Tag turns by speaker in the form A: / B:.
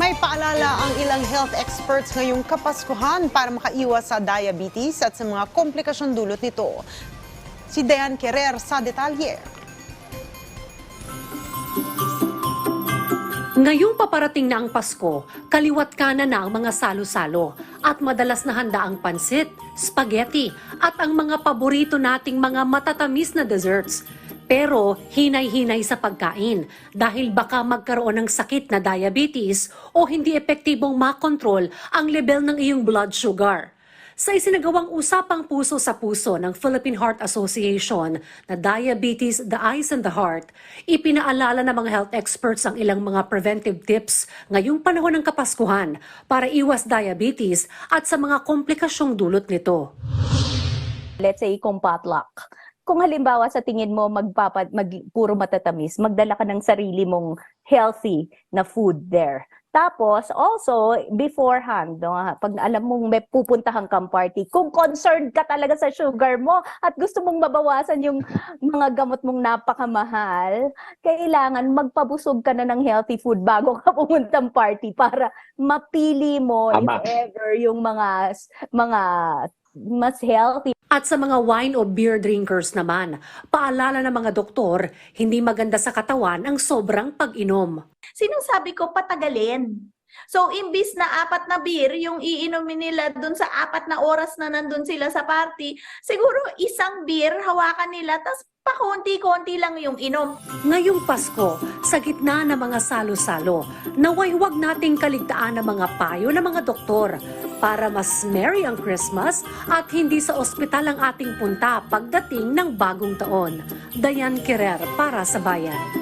A: May paalala ang ilang health experts ngayong kapaskuhan para makaiwas sa diabetes at sa mga komplikasyon dulot nito. Si Dean Kerrer sa detalye.
B: Ngayong paparating na ang Pasko, kaliwat kanan na ang mga salo-salo at madalas na handa ang pansit, spaghetti at ang mga paborito nating mga matatamis na desserts. Pero hinay-hinay sa pagkain dahil baka magkaroon ng sakit na diabetes o hindi epektibong makontrol ang level ng iyong blood sugar. Sa isinagawang usapang puso sa puso ng Philippine Heart Association na Diabetes, the Eyes and the Heart, ipinaalala ng mga health experts ang ilang mga preventive tips ngayong panahon ng Kapaskuhan para iwas diabetes at sa mga komplikasyong dulot nito.
C: let's say kung potluck. Kung halimbawa sa tingin mo magpapad mag puro matatamis, magdala ka ng sarili mong healthy na food there. Tapos also beforehand, no, pag alam mong may pupuntahan kang party, kung concerned ka talaga sa sugar mo at gusto mong mabawasan yung mga gamot mong napakamahal, kailangan magpabusog ka na ng healthy food bago ka pumuntang party para mapili mo
D: Tama.
C: if ever yung mga mga mas healthy
B: At sa mga wine o beer drinkers naman, paalala ng mga doktor, hindi maganda sa katawan ang sobrang pag-inom.
E: sinasabi ko patagalin. So, imbis na apat na beer, yung iinumin nila dun sa apat na oras na nandun sila sa party, siguro isang beer hawakan nila, tas pakonti-konti lang yung inom.
B: Ngayong Pasko, sa gitna ng mga salo-salo, naway huwag nating kaligtaan ang mga payo ng mga doktor para mas merry ang Christmas at hindi sa ospital ang ating punta pagdating ng bagong taon. Dayan Kirer para sa Bayan.